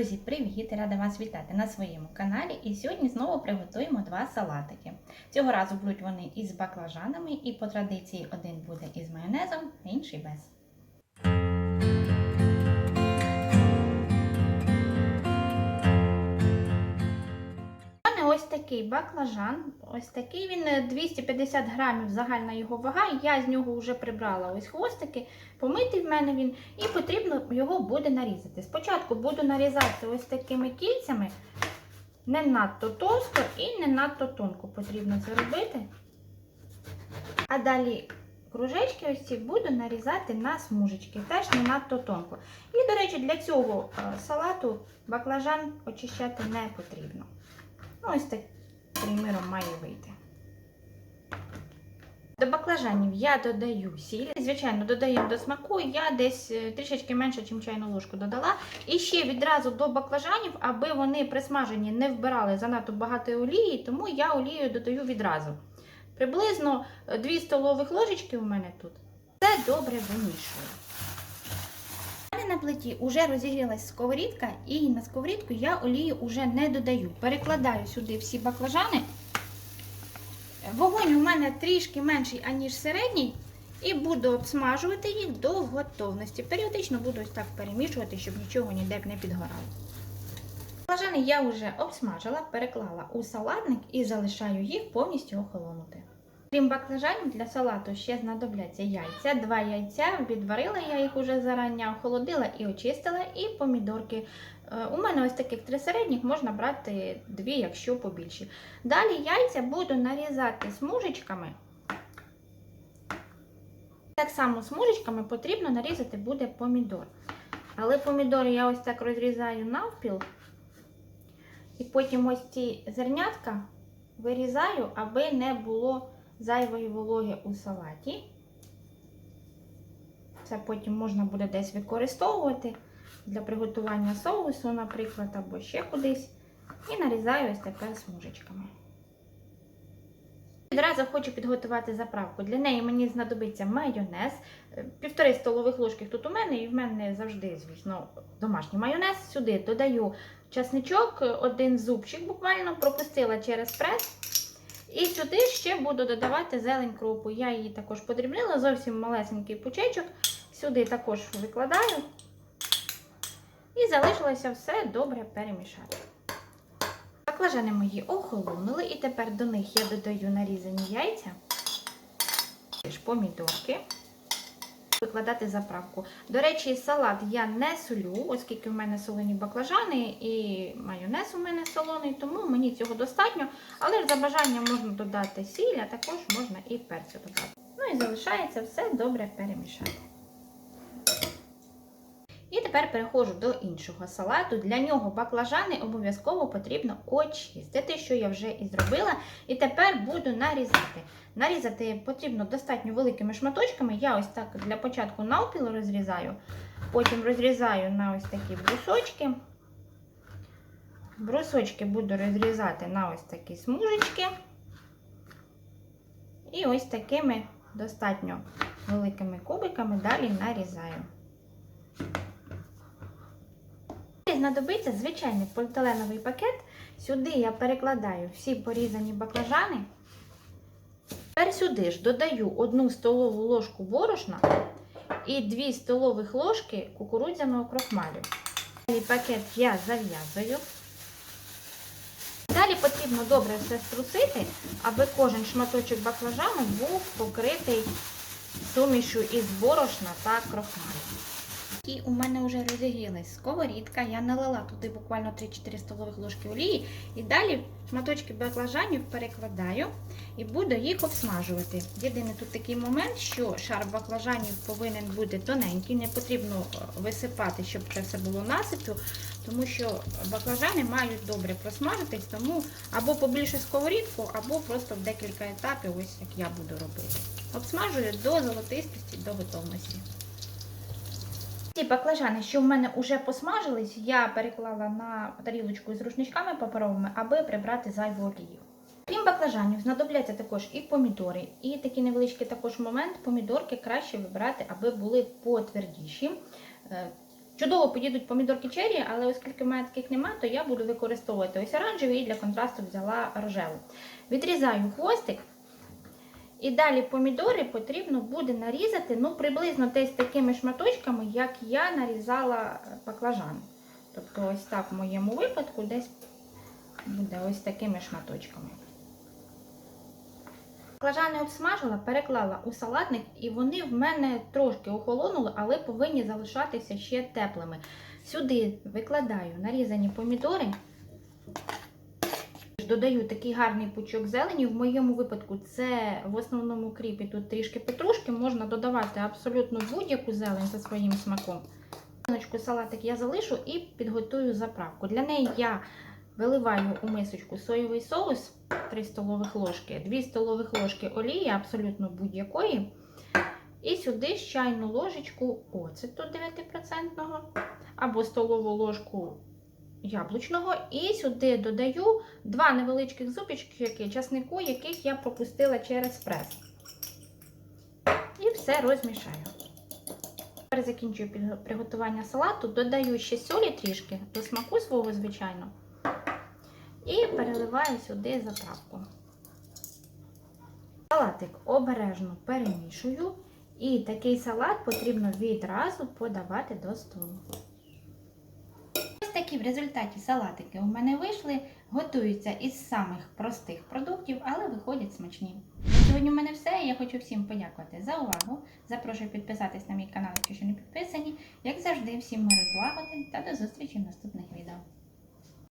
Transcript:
Друзі, привіт! Рада вас вітати на своєму каналі. І сьогодні знову приготуємо два салатики. Цього разу будуть вони із баклажанами, і по традиції один буде із майонезом, а інший без. Ось такий баклажан. Ось такий він е, 250 грамів загальна його вага. Я з нього вже прибрала ось хвостики, помитий в мене він, і потрібно його буде нарізати. Спочатку буду нарізати ось такими кільцями, не надто товсто і не надто тонко потрібно це робити. А далі кружечки ось ці буду нарізати на смужечки, теж не надто тонко. І, до речі, для цього е, салату баклажан очищати не потрібно. Ну, ось так, приміром, має вийти. До баклажанів я додаю сіль. Звичайно, додаємо до смаку. Я десь е, трішечки менше, ніж чайну ложку додала. І ще відразу до баклажанів, аби вони при смаженні не вбирали занадто багато олії, тому я олію додаю відразу. Приблизно 2 столових ложечки у мене тут. Це добре вимішую. На плиті вже розігрілась сковорідка, і на сковорідку я олію вже не додаю. Перекладаю сюди всі баклажани. Вогонь у мене трішки менший, аніж середній, і буду обсмажувати їх до готовності. Періодично буду ось так перемішувати, щоб нічого ніде не підгорало. Баклажани я вже обсмажила, переклала у салатник і залишаю їх повністю охолонути. Крім баклажанів, для салату ще знадобляться яйця. Два яйця відварила я їх уже зарання, охолодила і очистила, і помідорки. Е, У мене ось таких три середніх, можна брати дві, якщо побільші. Далі яйця буду нарізати смужечками. Так само смужечками потрібно нарізати буде помідор. Але помідори я ось так розрізаю навпіл. І потім ось ці зернятка вирізаю, аби не було зайвої вологи у салаті. Це потім можна буде десь використовувати для приготування соусу, наприклад, або ще кудись. І нарізаю ось тепер смужечками. Відразу хочу підготувати заправку. Для неї мені знадобиться майонез. Е, Півтори столових ложки тут у мене, і в мене завжди, звісно, домашній майонез. Сюди додаю часничок, один зубчик буквально пропустила через прес. І сюди ще буду додавати зелень крупу. Я її також подрібнила, зовсім малесенький пучечок. Сюди також викладаю. І залишилося все добре перемішати. Баклажани мої охолонули, і тепер до них я додаю нарізані яйця, помідорки, викладати заправку. До речі, салат я не солю, оскільки в мене солені баклажани і майонез у мене солоний, тому мені цього достатньо. Але за бажанням можна додати сіль, а також можна і перцю додати. Ну і залишається все добре перемішати. І тепер переходжу до іншого салату. Для нього баклажани обов'язково потрібно очистити, що я вже і зробила. І тепер буду нарізати. Нарізати потрібно достатньо великими шматочками. Я ось так для початку навпіл розрізаю, потім розрізаю на ось такі брусочки. Брусочки буду розрізати на ось такі смужечки. І ось такими достатньо великими кубиками далі нарізаю. Знадобиться звичайний поліетиленовий пакет. Сюди я перекладаю всі порізані баклажани. Тепер сюди ж додаю 1 столову ложку борошна і 2 столових ложки кукурудзяного крохмалю. Далі пакет я зав'язую. Далі потрібно добре все струсити, аби кожен шматочок баклажану був покритий сумішю із борошна та крохмалю. І у мене вже розігрілась сковорідка. Я налила туди буквально 3-4 столових ложки олії. І далі шматочки баклажанів перекладаю і буду їх обсмажувати. Єдиний тут такий момент, що шар баклажанів повинен бути тоненький, не потрібно висипати, щоб це все було насипу, тому що баклажани мають добре просмажитись, тому або побільше сковорідку, або просто в декілька етапів, ось як я буду робити. Обсмажую до золотистості, до готовності. Ці баклажани, що в мене вже посмажились, я переклала на тарілочку з рушничками паперовими, аби прибрати зайву олію. Крім баклажанів, знадобляться також і помідори. І такий невеличкий також момент, помідорки краще вибирати, аби були потвердіші. Е, Чудово підійдуть помідорки черрі, але оскільки в мене таких немає, то я буду використовувати ось оранжеві і для контрасту взяла рожеву. Відрізаю хвостик. І далі помідори потрібно буде нарізати ну, приблизно десь такими шматочками, як я нарізала баклажан. Тобто ось так в моєму випадку десь буде ось такими шматочками. Баклажани обсмажила, переклала у салатник, і вони в мене трошки охолонули, але повинні залишатися ще теплими. Сюди викладаю нарізані помідори. Додаю такий гарний пучок зелені. В моєму випадку це в основному кріпі тут трішки петрушки. Можна додавати абсолютно будь-яку зелень за своїм смаком. Баночку салатик я залишу і підготую заправку. Для неї я виливаю у мисочку соєвий соус 3 столових ложки, 2 столових ложки олії, абсолютно будь-якої. І сюди чайну ложечку оцету 9% або столову ложку яблучного. І сюди додаю два невеличких зубчики часнику, яких я пропустила через прес. І все розмішаю. Тепер закінчую приготування салату, додаю ще солі трішки до смаку свого, звичайно. І переливаю сюди заправку. Салатик обережно перемішую. І такий салат потрібно відразу подавати до столу. Такі в результаті салатики у мене вийшли. Готуються із самих простих продуктів, але виходять смачні. Сьогодні в мене все. Я хочу всім подякувати за увагу. Запрошую підписатись на мій канал, якщо ще не підписані. Як завжди, всім миру злагоди та до зустрічі в наступних відео.